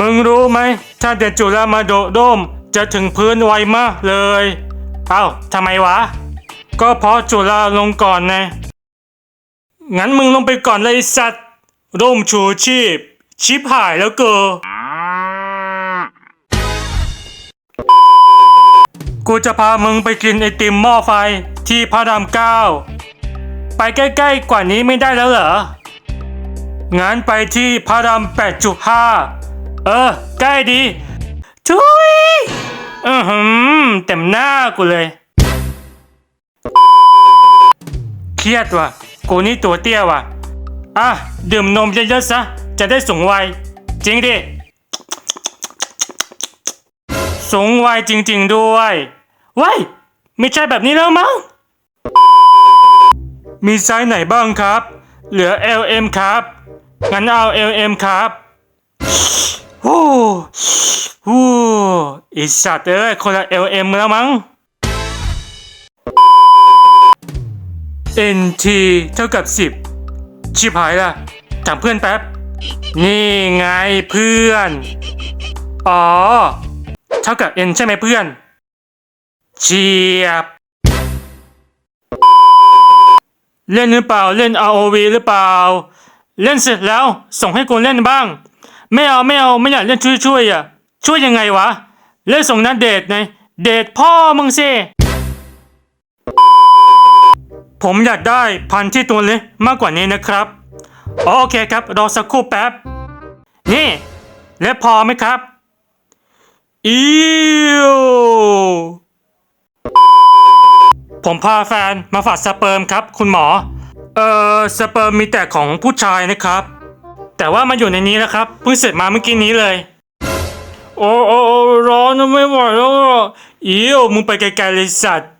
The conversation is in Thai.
มึงรู้ไหม ถ้าเด็กจุฬามาโดดมจะถึงพื้นไวมากเลย เอ้าทำไมวะ ก็เพราะจุฬาลงก่อนไง งั้นมึงลงไปก่อนเลยสัตว์ ร่มชูชีพ ชิบหายแล้วเกอกูจะพามึงไปกินไอติมหม้อไฟที่พระรามเก้า ไปใกล้ๆกว่านี้ไม่ได้แล้วเหรอ งั้นไปที่พระราม8.5 เออ ใกล้ดีทุยอือหือเต็มหน้ากูเลย เครียดว่ะ กูนี่ตัวเตี้ยว่ะ อะ ดื่มนมเยอะๆซะ จะได้สูงวัย จริงดิ สูงวัยจริง ๆ ด้วยว้ายไม่ใช่แบบนี้แล้วมั้ง มีไซส์ไหนบ้างครับ เหลือ LM ครับ งั้นเอา LM ครับ อีสัตว์เอ้ยคนละ LM แล้วมั้ง NT เท่ากับ 10 ชิบหายละถามเพื่อนแป๊บ นี่ไงเพื่อน อ๋อ เท่ากับ N ใช่ไหมเพื่อน เชียบ เล่นหรือเปล่าเล่น ROV หรือเปล่า เล่นเสร็จแล้วส่งให้กูเล่นบ้าง ไม่เอาไม่เอาไม่อยากเล่นช่วยช่วยอะ ช่วยยังไงวะ เล่นส่งนัดเดทไงเดทพ่อมึงสิผมอยากได้พันที่ตัวเล็กมากกว่านี้นะครับโอเคครับรอสักครู่แป๊บ นี่ และพอไหมครับอิวผมพาแฟนมาฝากสเปิร์มครับ คุณหมอ เอ่อสเปิร์มมีแต่ของผู้ชายนะครับ แต่ว่ามันอยู่ในนี้นะครับเพิ่งเสร็จมาเมื่อกี้นี้เลย โอ้โอ้โอ ไม่ไหวแล้วอะอิวมึงไปไกลๆเลยสัตว์